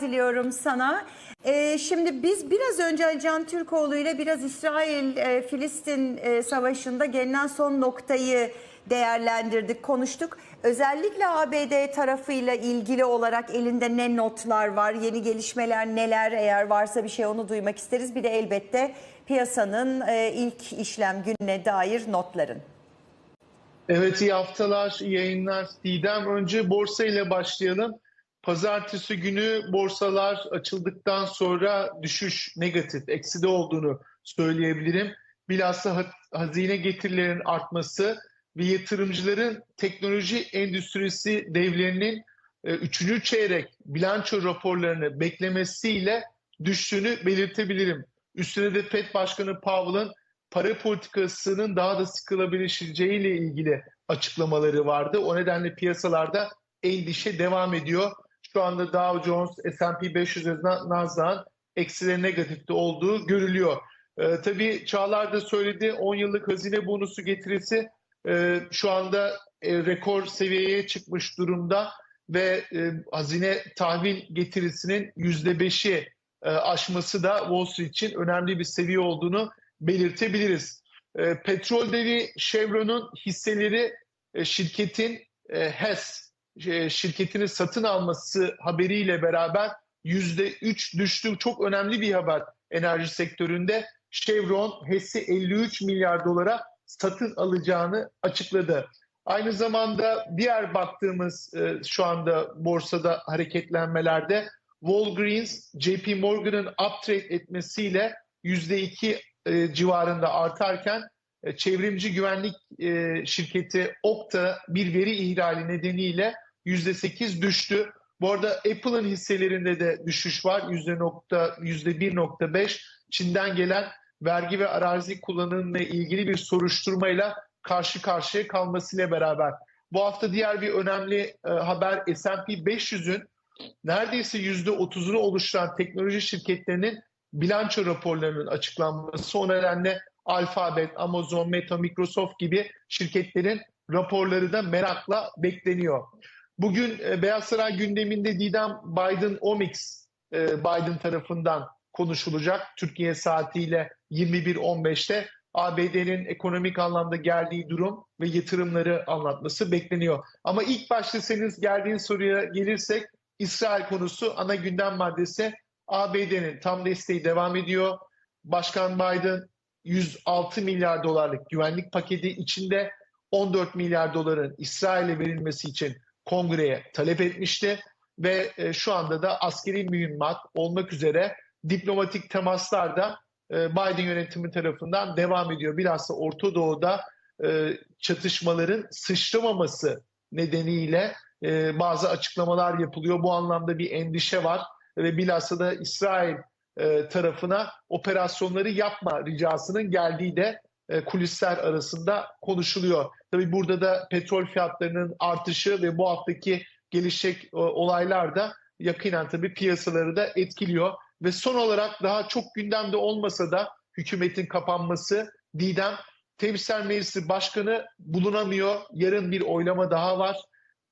Diliyorum sana. Ee, şimdi biz biraz önce Can Türkoğlu ile biraz İsrail-Filistin e, savaşında gelinen son noktayı değerlendirdik, konuştuk. Özellikle ABD tarafıyla ilgili olarak elinde ne notlar var, yeni gelişmeler neler eğer varsa bir şey onu duymak isteriz. Bir de elbette piyasanın e, ilk işlem gününe dair notların. Evet iyi haftalar, yayınlar. Didem önce borsa ile başlayalım. Pazartesi günü borsalar açıldıktan sonra düşüş negatif, ekside olduğunu söyleyebilirim. Bilhassa ha- hazine getirilerinin artması ve yatırımcıların teknoloji endüstrisi devlerinin e, üçüncü çeyrek bilanço raporlarını beklemesiyle düştüğünü belirtebilirim. Üstüne de FED Başkanı Powell'ın para politikasının daha da sıkılabileceğiyle ilgili açıklamaları vardı. O nedenle piyasalarda endişe devam ediyor. Şu anda Dow Jones, S&P 500 ve Nasdaq'ın eksileri negatifte olduğu görülüyor. Ee, tabii Çağlar da söyledi 10 yıllık hazine bonusu getirisi e, şu anda e, rekor seviyeye çıkmış durumda ve e, hazine tahvil getirisinin %5'i e, aşması da Wall Street için önemli bir seviye olduğunu belirtebiliriz. E, petrol devi Chevron'un hisseleri e, şirketin e, HES e, şirketini satın alması haberiyle beraber %3 düştü. Çok önemli bir haber enerji sektöründe. Chevron HES'i 53 milyar dolara satın alacağını açıkladı. Aynı zamanda diğer baktığımız e, şu anda borsada hareketlenmelerde Walgreens, JP Morgan'ın uptrade etmesiyle %2 e, civarında artarken e, çevrimci güvenlik e, şirketi Okta bir veri ihlali nedeniyle %8 düştü. Bu arada Apple'ın hisselerinde de düşüş var. %1.5 Çin'den gelen vergi ve arazi kullanımıyla ilgili bir soruşturmayla karşı karşıya kalmasıyla beraber. Bu hafta diğer bir önemli e, haber S&P 500'ün neredeyse %30'unu oluşturan teknoloji şirketlerinin bilanço raporlarının açıklanması. O nedenle Alphabet, Amazon, Meta, Microsoft gibi şirketlerin raporları da merakla bekleniyor. Bugün e, Beyaz Saray gündeminde Didem Biden Omics e, Biden tarafından konuşulacak. Türkiye saatiyle 21.15'te ABD'nin ekonomik anlamda geldiği durum ve yatırımları anlatması bekleniyor. Ama ilk başta senin geldiğin soruya gelirsek İsrail konusu ana gündem maddesi ABD'nin tam desteği devam ediyor. Başkan Biden 106 milyar dolarlık güvenlik paketi içinde 14 milyar doların İsrail'e verilmesi için kongreye talep etmişti ve e, şu anda da askeri mühimmat olmak üzere diplomatik temaslar da e, Biden yönetimi tarafından devam ediyor. Bilhassa Orta Doğu'da e, çatışmaların sıçramaması nedeniyle e, bazı açıklamalar yapılıyor. Bu anlamda bir endişe var ve bilhassa da İsrail tarafına operasyonları yapma ricasının geldiği de kulisler arasında konuşuluyor. Tabii burada da petrol fiyatlarının artışı ve bu haftaki gelişecek e, olaylar da yakinen tabii piyasaları da etkiliyor. Ve son olarak daha çok gündemde olmasa da hükümetin kapanması Didem Temsilciler Meclisi Başkanı bulunamıyor. Yarın bir oylama daha var.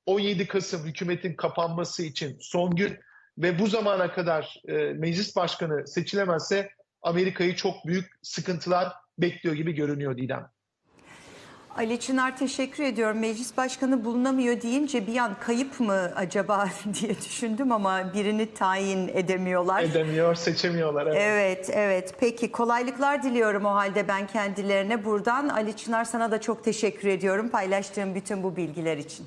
17 Kasım hükümetin kapanması için son gün ve bu zamana kadar e, meclis başkanı seçilemezse Amerika'yı çok büyük sıkıntılar bekliyor gibi görünüyor Didem. Ali Çınar teşekkür ediyorum. Meclis başkanı bulunamıyor deyince bir an kayıp mı acaba diye düşündüm ama birini tayin edemiyorlar. Edemiyor, seçemiyorlar. Evet. Evet, evet. Peki kolaylıklar diliyorum o halde ben kendilerine buradan. Ali Çınar sana da çok teşekkür ediyorum paylaştığım bütün bu bilgiler için.